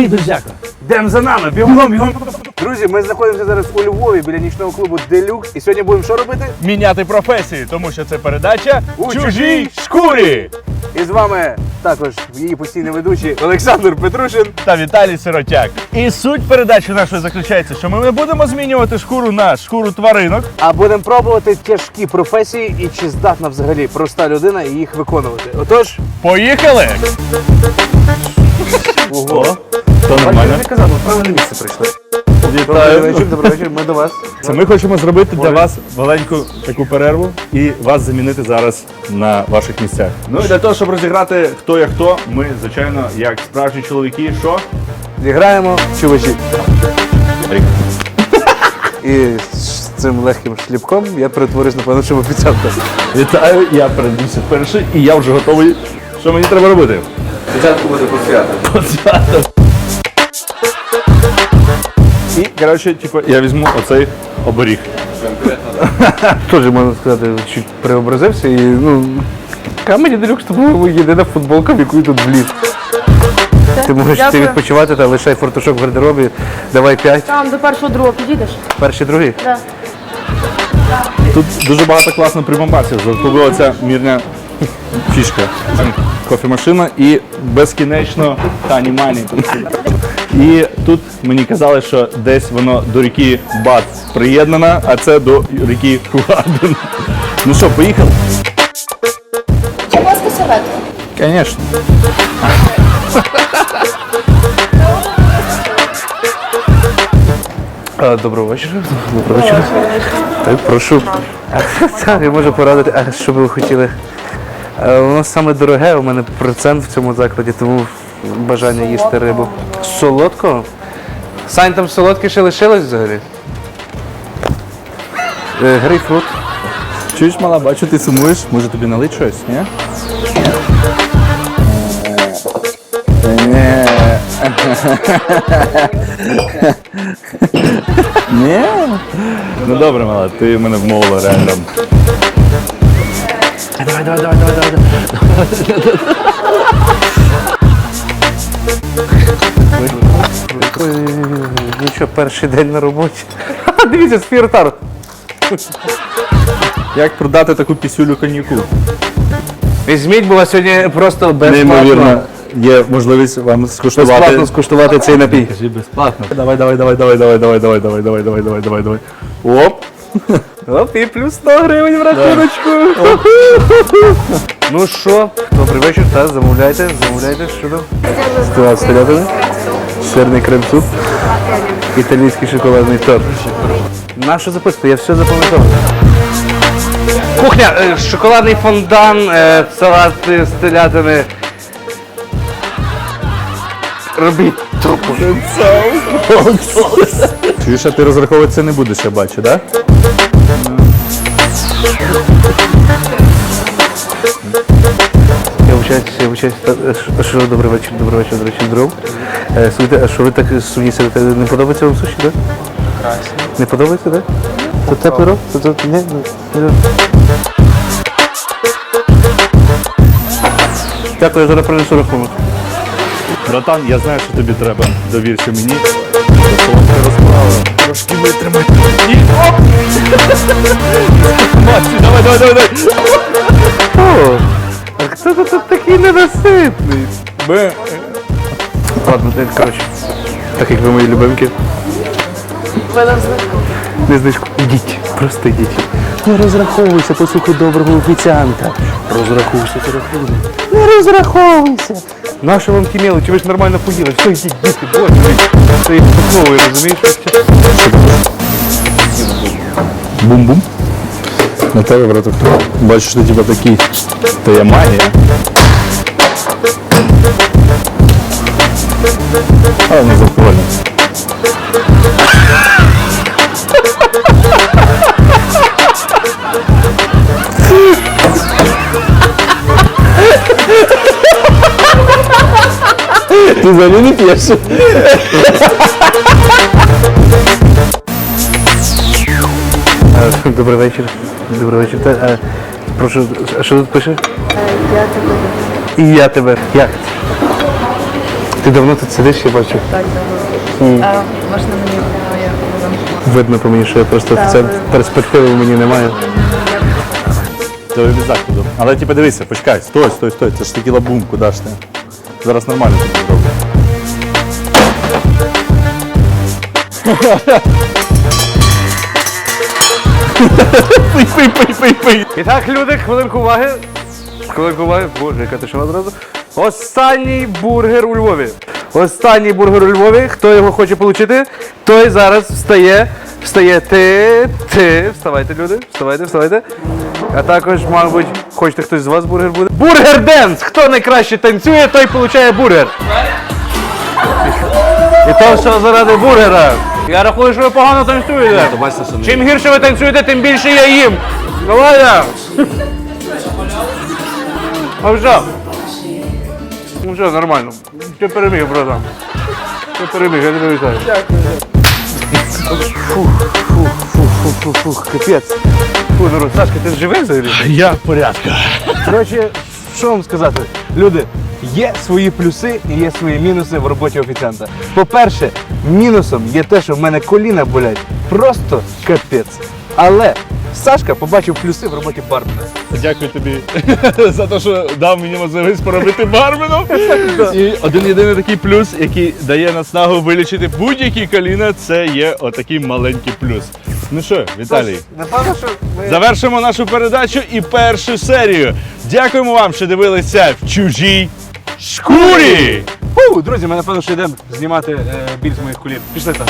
Андрій Друзяко. Йдемо за нами, бігом, бігом. Друзі, ми знаходимося зараз у Львові біля нічного клубу Делюкс. І сьогодні будемо що робити? Міняти професії, тому що це передача У чужій шкурі. І з вами також її постійний ведучий Олександр Петрушин. Та Віталій Сиротяк. І суть передачі нашої заключається, що ми не будемо змінювати шкуру на шкуру тваринок. А будемо пробувати тяжкі професії і чи здатна взагалі проста людина їх виконувати. Отож, Поїхали! Ого. То Бачите, я казав, ми в правильне місце прийшли. Добрий вечір, добрий вечір, ми до вас. Це ми хочемо зробити для вас маленьку таку перерву і вас замінити зараз на ваших місцях. Ну і для того, щоб розіграти хто є хто, ми, звичайно, як справжні чоловіки, що? Зіграємо чувачі. І з цим легким шліпком я перетворюсь, напевно, що в. Вітаю, я передився перший і я вже готовий. Що мені треба робити? Спочатку буде посвята. І, коротше, типу, я візьму оцей оберіг. Теж можна сказати, чуть преобразився і ну. Камеді Делюкс була єдина футболка, в яку тут вліз. Ти можеш ти відпочивати та лишай фортушок в гардеробі, давай п'ять, Там до першого другого підійдеш? перший, другий. Да. Тут дуже багато класно прибамбасів. Зробила ця мірня фішка. Кофемашина і безкінечно Тані Мані. І тут мені казали, що десь воно до ріки Бат приєднано, а це до ріки Кугадин. Ну що, поїхали? Будь ласка, серветку. Звісно. Доброго вечора. Доброго вечора. Так, прошу. Так, я можу порадити, а що би ви хотіли? А, Воно саме дороге, у мене процент в цьому закладі, тому бажання їсти рибу. Солодкого? Сань, там солодке ще лишилось взагалі? Е, Грейпфрут. Чуєш, мала, бачу, ти сумуєш. Може тобі налить щось, ні? Ні. Ні? Ну добре, мала, ти мене вмовила реально. Давай, давай, давай, давай, давай. Ой, Нічого, перший день на роботі. Дивіться, сфіртар. Як продати таку пісюлю коньяку? Візьміть, бо у вас сьогодні просто безплатно. Неймовірно, є можливість вам скуштувати. Безплатно скуштувати цей напій. Безплатно. Давай, давай, давай, давай, давай, давай, давай, давай, давай, давай, давай, давай, давай. Оп. Оп, і плюс 100 гривень в рахуночку. Ну що, добрий вечір, та замовляйте, замовляйте, що там? Стила стрілятини, сирний крем-суп, італійський шоколадний торт. Нашу записку, я все запам'ятав. Кухня, е, шоколадний фондан, е, салат з телятини. Робіть трупу. Чуєш, а ти розраховуватися не будеш, я бачу, так? Я вчаюся, я вчаюся. Що, добрий вечір, добрий вечір, добрий вечір, дров. Е, Слухайте, а що ви так сумні? Не подобається вам суші, так? Красно. Не подобається, так? То теплий рок? Ні, ні, ні. Дякую, я зараз принесу рахунок. Братан, я знаю, що тобі треба. Довірся мені. Солодка розправа. Трошки витримай. І оп! Масі, давай, давай, давай, давай. О, а хто тут тут такий ненаситний? Ми... Ладно, ти, коротше, так як ви мої любимки, не знижку. Йдіть, просто йдіть. Не розраховуйся, послухай доброго офіціанта. Розрахуйся, ти. Не розраховуйся. Нащо вам ті мелочі? Ви ж нормально поїли. Все, йдіть, діти, боже. Це їх покловує, розумієш? Бум-бум. На тебе, браток. Бачиш, що тебе такий. Та я магія. А, не запольно. Ти взагалі не п'єш? Добрий вечір. Добрий вечір. Та, а, прошу, а що тут пише? Я тебе. І я тебе. Як? Ти давно тут сидиш, я бачу. Так, давно. А можна мені моя Видно по мені, що я просто Так, це ви- перспективи в мені немає. Це від заходу. Але типу дивися, почекай, стой, стой, стой. Це ж таки лабум, куди ж ти? Зараз нормально це зроблю. Пий, пий, пий, пий, пий. І так, люди, хвилинку уваги. Хвилинку уваги. Боже, яка ти що одразу. Останній бургер у Львові. Останній бургер у Львові. Хто його хоче отримати, той зараз встає. Встає ти, ти. Вставайте, люди. Вставайте, вставайте. А також, мабуть, хочете хтось з вас бургер буде. Бургер Денс! Хто найкраще танцює, той отримує бургер. І то все заради бургера. Я рахую, що ви погано танцюєте. Чим гірше ви танцюєте, тим більше я їм. Давай! А вже. Ну все, нормально. Ти переміг, братан. Ти переміг, я тебе вітаю. Дякую. Фух, фух, фух, фух, фух, фух, капець. Фу, народ, Сашка, ти живий взагалі? Я в порядку. Коротше, що вам сказати? Люди, є свої плюси і є свої мінуси в роботі офіціанта. По-перше, мінусом є те, що в мене коліна болять. Просто капець. Але Сашка побачив плюси в роботі бармена. Дякую тобі за те, що дав мені можливість поробити барменом. І один єдиний такий плюс, який дає наснагу вилічити будь-які коліна, це є отакий маленький плюс. Ну що, Віталій, Напевно, що ми... завершимо нашу передачу і першу серію. Дякуємо вам, що дивилися в чужій шкурі. Фу, друзі, ми напевно, що йдемо знімати е, біль з моїх колін. Пішли так.